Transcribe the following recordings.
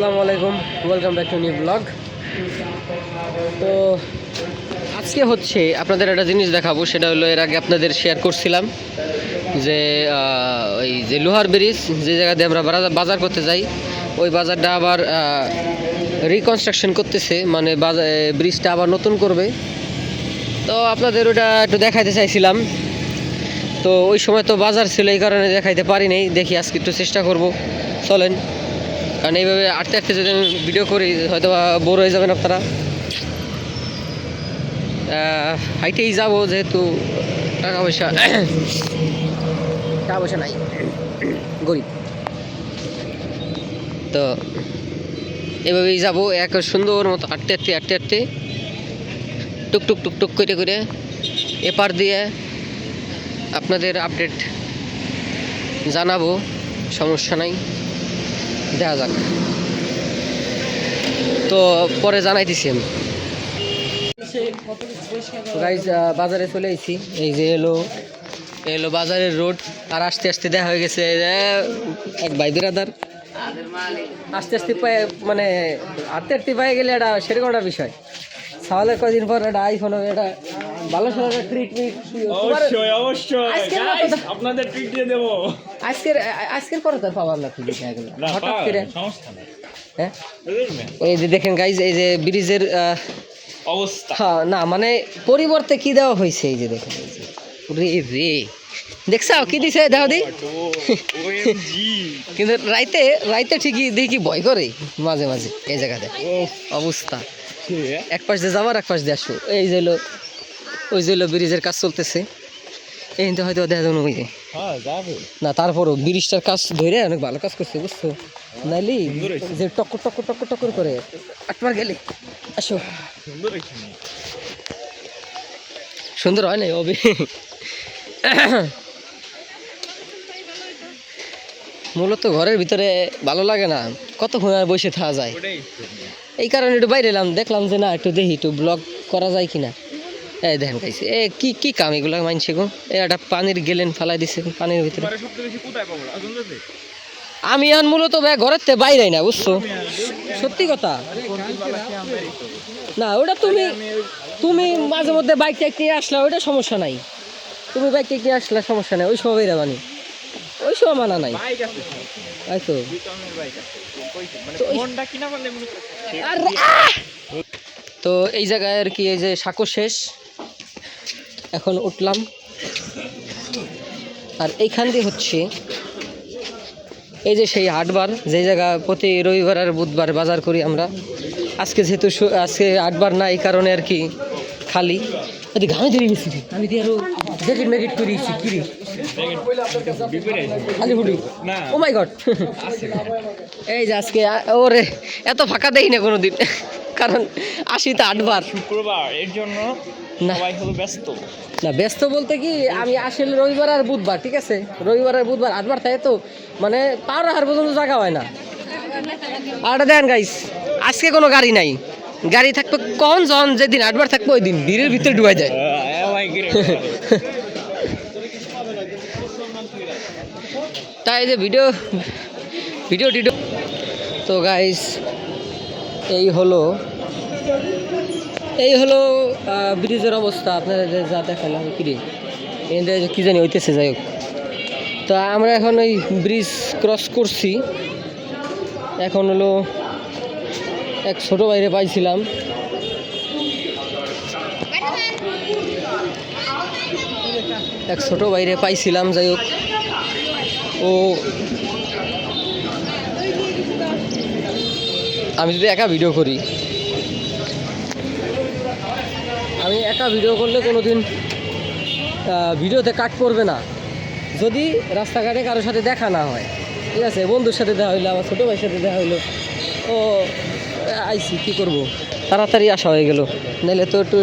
আসসালামু আলাইকুম welcome back to new blog তো আজকে হচ্ছে আপনাদের একটা জিনিস দেখাবো, সেটা হলো এর আগে আপনাদের শেয়ার করছিলাম যে ওই যে লোহার ব্রিজ, যে জায়গা দিয়ে আমরা বাজার করতে যাই, ওই বাজারটা আবার রিকনস্ট্রাকশন করতেছে মানে ব্রিজটা আবার নতুন করবে। তো আপনাদের ওটা একটু দেখাইতে চাইছিলাম। তো ওই সময় তো বাজার ছিল, এই কারণে দেখাইতে পারি নাই, দেখি আজকে একটু চেষ্টা করব। চলেন। কারণ এইভাবে আটতে আটতে যদি আমি ভিডিও করি হয়তো বোর হয়ে যাবেন আপনারা। হাইটেই যাব যেহেতু টাকা পয়সা। টাকা পয়সা নাই। গরিব। তো এভাবেই যাব এক সুন্দর মতো আটতে আটতে আটতে আটতে টুকটুক টুক টুক টুক করে করে এপার দিয়ে আপনাদের আপডেট জানাব সমস্যা নাই। দেখা যাক। তো পরে জানাইতেছি আমি। গাইজ বাজারে চলে এসেছি। এই যে এলো এলো বাজারের রোড আর আস্তে আস্তে দেখা হয়ে গেছে এক ভাই বিরাদার আস্তে আস্তে পায়ে মানে আটতে আটতে পায়ে গেলে এটা সেরকম একটা বিষয়। তাহলে কদিন পর একটা আইফোন এটা ভালো ট্রিটমেন্ট অবশ্যই অবশ্যই। আপনাদের ট্রিট দিয়ে দেবো। আজকের আজকের পরে তো আর পাবার না খুঁজে দেখা হঠাৎ করে সমস্যা নেই। হ্যাঁ? এই যে দেখেন গাইজ এই যে ব্রিজের অবস্থা। হ্যাঁ না মানে পরিবর্তে কি দেওয়া হয়েছে এই যে দেখেন রে রে। দেখছাও কি দিছে দাও দি। কিন্তু রাইতে রাইতে ঠিকই দেখি ভয় করে মাঝে মাঝে এই জায়গাতে। অবস্থা। এক পাশ দিয়ে যাবার এক পাশ দিয়ে আসো। এই যে ওই যে ব্রিজের কাজ চলতেছে। এই হয়তো দেখা যাবে ওই যে। হ্যাঁ যাবে। না তারপরও ব্রিজটার কাজ ধরে অনেক ভালো কাজ করছে বুঝছ? নাইলি সুন্দর হয়েছে। যে টক্কর টক্কর টক্কর টক্কর করে আটবার গেলে। আসো। সুন্দর হয় না অবি। মূলত ঘরের ভিতরে ভালো লাগে না কতক্ষণ আর বসে থাকা যায়। এই কারণে একটু বাইরে এলাম দেখলাম যে না একটু দেখি একটু ব্লগ করা যায় কিনা। এই দেখেন কাইছে এ কি কি কাম এগুলো মানছে গো? এ একটা পানির গেলেন ফালাই দিছে পানির ভিতরে। আমি আর মূলত ভাই ঘরের থেকে বাইরে না বুঝছ? সত্যি কথা? না ওটা তুমি তুমি মাঝে মধ্যে বাইক টাইক নিয়ে আসলে ওটা সমস্যা নাই। তুমি বাইক টাইক নিয়ে আসলে সমস্যা নাই ওই সময় বেরা মানি। ওই সময় মানা নাই। তাই তো? মানে আর তো এই জায়গায় আর কি এই যে সাঁকো শেষ। এখন উঠলাম। আর এইখান দিয়ে হচ্ছে এই যে সেই হাটবার যে জায়গা প্রতি রবিবার আর বুধবার বাজার করি আমরা। আজকে যেহেতু আজকে হাটবার না এই কারণে আর কি খালি। ঘামে ধরে গেছি আমি দিয়ে আরও জ্যাকেট ম্যাকেট করে দিচ্ছি কি রে? খালি ফুটি ও মাই গড এই যে আজকে ওরে এত ফাঁকা দেই না কোনো দিন কারণ আসি তো আটবার। শুক্রবার এর জন্য না। সবাই হলো ব্যস্ত। না ব্যস্ত বলতে কি আমি আসলে রবিবার আর বুধবার ঠিক আছে? রবিবার আর বুধবার আটবার তাই তো? মানে পার হার পর্যন্ত জায়গা হয় না। আর দেন গাইস আজকে কোনো গাড়ি নাই। গাড়ি থাকবে কখন জন যেদিন আটবার থাকবে ওই দিন ভিড়ের ভিতরে ডুবাই যায়। তাই যে ভিডিও ভিডিও টিডিও। তো গাইস এই হলো এই হলো ব্রিজের অবস্থা, আপনারা যে যা দেখালাম, কিরে। যে কি জানি হইতেছে, যাই হোক। তো আমরা এখন ওই ব্রিজ ক্রস করছি। এখন হলো এক ছোট বাইরে পাইছিলাম। এক ছোট বাইরে পাইছিলাম, যাই হোক। ও, আমি যদি একা ভিডিও করি একা ভিডিও করলে কোনো দিন ভিডিওতে কাট পড়বে না। যদি রাস্তাঘাটে কারোর সাথে দেখা না হয়, ঠিক আছে, বন্ধুর সাথে দেখা হইল, আমার ছোটো ভাইয়ের সাথে দেখা হইল, ও আইসি কী করব? তাড়াতাড়ি আসা হয়ে গেল। নাহলে তো একটু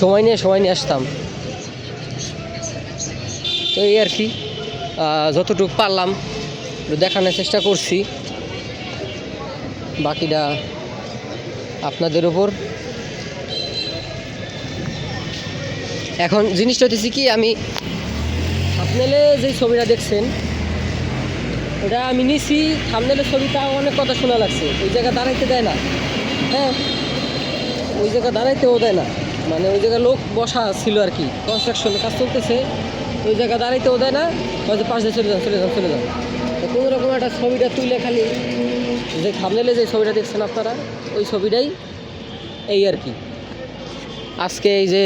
সময় নিয়ে সময় নিয়ে আসতাম। তো এই আর কি যতটুকু পারলাম দেখানোর চেষ্টা করছি। বাকিটা আপনাদের উপর। এখন জিনিসটা হচ্ছে কি, আমি আপনারা যে ছবিটা দেখছেন, ওটা আমি নিছি থামনেলের ছবিটা অনেক কথা শোনা লাগছে, ওই জায়গা দাঁড়াইতে দেয় না। হ্যাঁ ওই জায়গা দাঁড়াইতেও দেয় না। মানে ওই জায়গায় লোক বসা ছিল আর কি কনস্ট্রাকশনের কাজ চলতেছে, ওই জায়গা দাঁড়াইতেও দেয় না, হয়তো পাশে চলে যান চলে যান চলে যান। তো কোনো রকম একটা ছবিটা তুলে খালি, যে থামনেলে যে ছবিটা দেখছেন আপনারা, ওই ছবিটাই এই আর কি। আজকে এই যে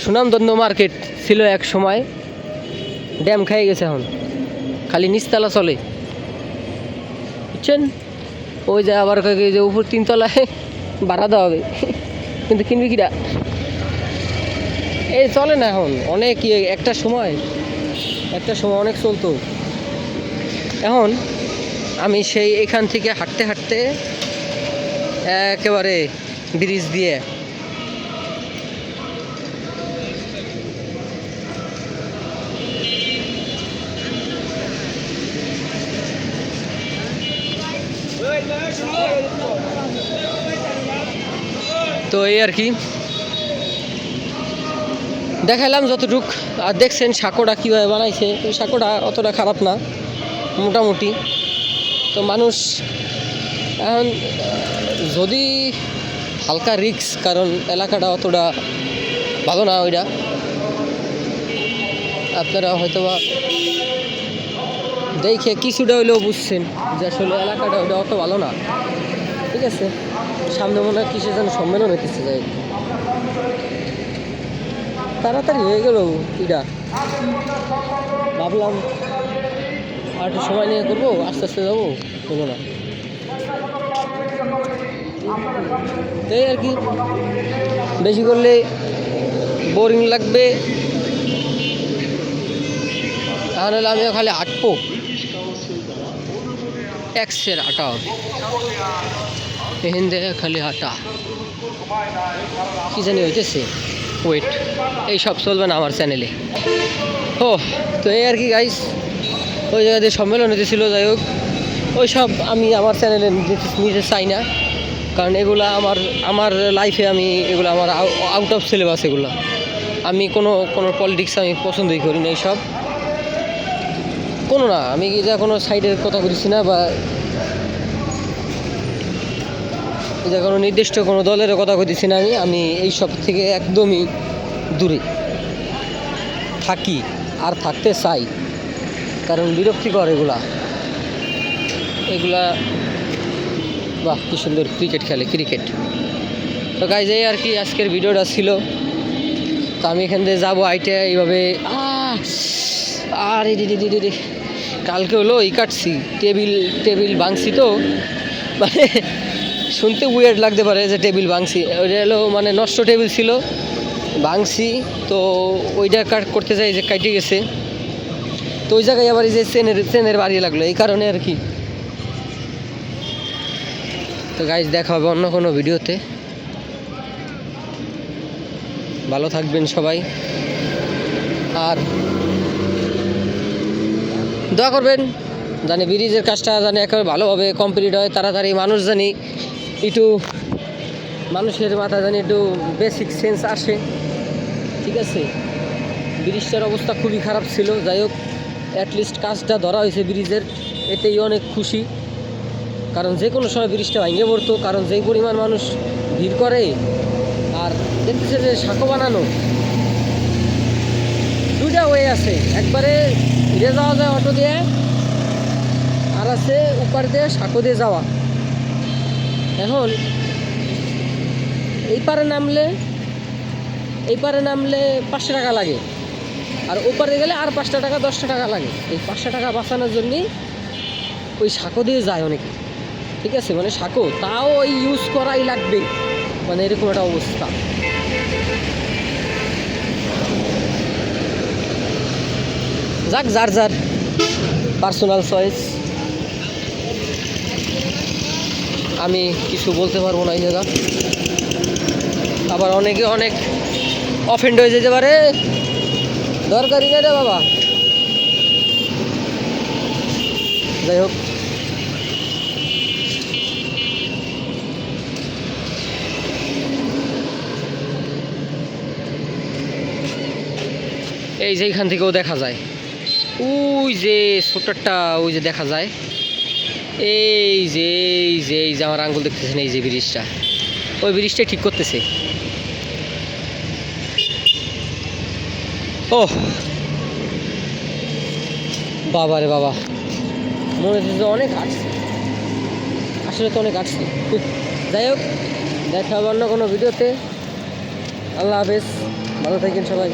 আহ, সুনামধন্য মার্কেট ছিল এক সময়। ড্যাম খেয়ে গেছে এখন। খালি নিচতলা চলে। বুঝছেন? ওই যে আবার কয়েক যে উপর তিনতলায় ভাড়া দেওয়া হবে। কিন্তু কিনবি কিরা? এই চলে না এখন। অনেক ইয়ে একটা সময়। একটা সময় অনেক চলতো। এখন আমি সেই এখান থেকে হাঁটতে হাঁটতে একেবারে ব্রিজ দিয়ে তো এই আর কি। দেখালাম যতটুক। আর দেখছেন সাঁকোটা কীভাবে বানাইছে। ওই সাঁকোটা অতটা খারাপ না, মোটামুটি। তো মানুষ এখন যদি হালকা রিক্স কারণ এলাকাটা অতটা ভালো না ওইটা। আপনারা হয়তোবা দেখে কিছুটা হইলেও বুঝছেন যে আসলে এলাকাটা ওইটা অত ভালো না। ঠিক আছে। সামনে মনে হয় কিসের যেন সম্মেলন হইতেছে যাই তাড়াতাড়ি হয়ে গেল এটা ভাবলাম আর একটু সময় নিয়ে করব, আস্তে আস্তে যাব, হলো না। তাই আর কি, বেশি করলে বোরিং লাগবে। তাহলে আমিও খালি হাঁটবো। ট্যাক্সের আটা হবে। এখান থেকে খালি হাঁটা। কি জানি হইতেছে। ওয়েট এই সব চলবে না আমার চ্যানেলে ও, তো এই আর কি গাইস ওই জায়গাতে সম্মেলন হতেছিল যাই হোক। ওই সব আমি আমার চ্যানেলে নিতে চাই না। কারণ এগুলা আমার আমার লাইফে আমি এগুলো আমার আউট অফ সিলেবাস এগুলো। আমি কোনো কোনো পলিটিক্স আমি পছন্দই করি না এইসব। কোনো না, আমি যা কোনো সাইডের কথা বলছি না বা এটা কোনো নির্দিষ্ট কোনো দলের কথা কইতেছি না আমি। আমি এই সব থেকে একদমই দূরে। থাকি আর থাকতে চাই। কারণ বিরক্তিকর এগুলা। এগুলা, বাহ, কি সুন্দর ক্রিকেট খেলে ক্রিকেট তো গাইজ এই আর কি আজকের ভিডিওটা ছিল। তো আমি এখান থেকে যাব আইটে, এইভাবে আরে। কালকে হলো ই কাটছি। টেবিল টেবিল ভাঙছি তো। মানে শুনতে উইয়ার্ড লাগতে পারে যে টেবিল ভাঙছি। ওইটা হলো মানে নষ্ট টেবিল ছিল, ভাঙছি, তো ওইটা কাট করতে যাই যে কাটে গেছে। তো ওই জায়গায় আবার এই যে চেনের চেনের বাড়ি লাগল, এই কারণে আর কি। তো গাইজ দেখা হবে অন্য কোনো ভিডিওতে। ভালো থাকবেন সবাই। আর দোয়া করবেন, জানি ব্রিজের কাজটা জানি একেবারে ভালোভাবে কমপ্লিট হয়, তাড়াতাড়ি মানুষ জানি একটু মানুষের মাথা জানি একটু বেসিক সেন্স আসে। ঠিক আছে? ব্রিজটার অবস্থা খুবই খারাপ ছিল। যাই হোক অ্যাটলিস্ট কাজটা ধরা হয়েছে ব্রিজের। এতেই অনেক খুশি। কারণ যে কোনো সময় ব্রিজটা ভেঙে পড়তো, কারণ যেই পরিমাণ মানুষ ভিড় করে আর দেখতেছে যে সাঁকো বানানো, দুইটা ওয়ে আছে। একবারে ফিরে যাওয়া যায় অটো দিয়ে, আর আছে উপার দিয়ে সাঁকো দিয়ে যাওয়া। এখন এই পারে নামলে, এই পারে নামলে পাঁচশো টাকা লাগে। আর ওপারে গেলে আর পাঁচটা টাকা, দশটা টাকা লাগে। এই পাঁচশো টাকা বাঁচানোর জন্যই ওই সাঁকো দিয়ে যায় অনেকে। ঠিক আছে? মানে সাঁকো, তাও ওই ইউজ করাই লাগবে। মানে এরকম একটা অবস্থা। যাক, যার যার পার্সোনাল চয়েস আমি কিছু বলতে পারব না এই জায়গা। আবার অনেকে অনেক অফেন্ড হয়ে যেতে পারে। দরকারি না রে বাবা। যাই হোক। এই যে এইখান থেকেও দেখা যায়। ওই যে ছোটটা ওই যে দেখা যায়। এই যে এই যে এই যে আমার আঙ্গুল দেখতেছেন, এই যে ব্রিজটা। ওই ব্রিজটা ঠিক করতেছে। ও বাবা রে বাবা। মনে হচ্ছে অনেক হাঁটছি আসলে তো অনেক হাঁটছি যাই হোক, দেখা হবে অন্য কোনো ভিডিওতে। আল্লাহ হাফেজ। ভালো থাকেন সবাই।